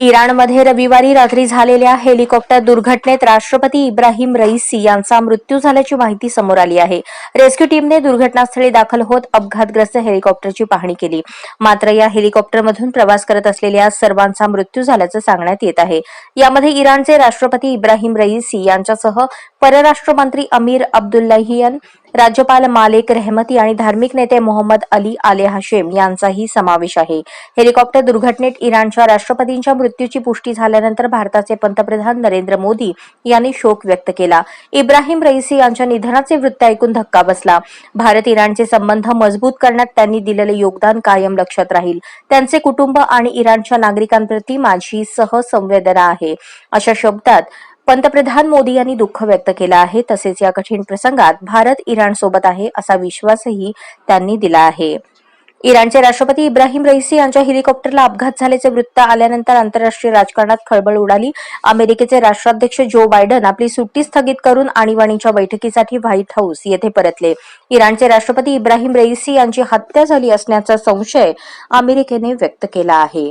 इराणमध्ये रविवारी रात्री झालेल्या हेलिकॉप्टर दुर्घटनेत राष्ट्रपती इब्राहिम रईसी यांचा मृत्यू झाल्याची माहिती समोर आली आहे. रेस्क्यू टीमने दुर्घटनास्थळी दाखल होत अपघातग्रस्त हेलिकॉप्टरची पाहणी केली. मात्र या हेलिकॉप्टरमधून प्रवास करत असलेल्या सर्वांचा मृत्यू झाल्याचं सांगण्यात येत आहे. यामध्ये इराणचे राष्ट्रपती इब्राहिम रईसी यांच्यासह परराष्ट्र मंत्री अमीर अब्दुल्लाहियन राज्यपाल मालेक रेहमती आणि धार्मिक नेते मोहम्मद अली आले हाशेम यांचाही समावेश आहे. हेलिकॉप्टर दुर्घटनेत इराणच्या राष्ट्रपतींच्या मृत्यूची पुष्टी झाल्यानंतर भारताचे पंतप्रधान नरेंद्र मोदी यांनी शोक व्यक्त केला. इब्राहिम रईसी यांच्या निधनाचे वृत्त ऐकून धक्का बसला. भारत इराणचे संबंध मजबूत करण्यात त्यांनी दिलेले योगदान कायम लक्षात राहील. त्यांचे कुटुंब आणि इराणच्या नागरिकांप्रती माझी सहसंवेदना आहे. अशा शब्दात पंतप्रधान मोदी यांनी दुःख व्यक्त केलं आहे. तसेच या कठीण प्रसंगात भारत इराण सोबत आहे असा विश्वासही त्यांनी दिला आहे. इराणचे राष्ट्रपती इब्राहिम रईसी यांच्या हेलिकॉप्टरला अपघात झाल्याचे वृत्त आल्यानंतर आंतरराष्ट्रीय राजकारणात खळबळ उडाली. अमेरिकेचे राष्ट्राध्यक्ष जो बायडन आपली सुट्टी स्थगित करून आणीबाणीच्या बैठकीसाठी व्हाईट हाऊस येथे परतले. इराणचे राष्ट्रपती इब्राहिम रईसी यांची हत्या झाली असण्याचा संशय अमेरिकेने व्यक्त केला आहे.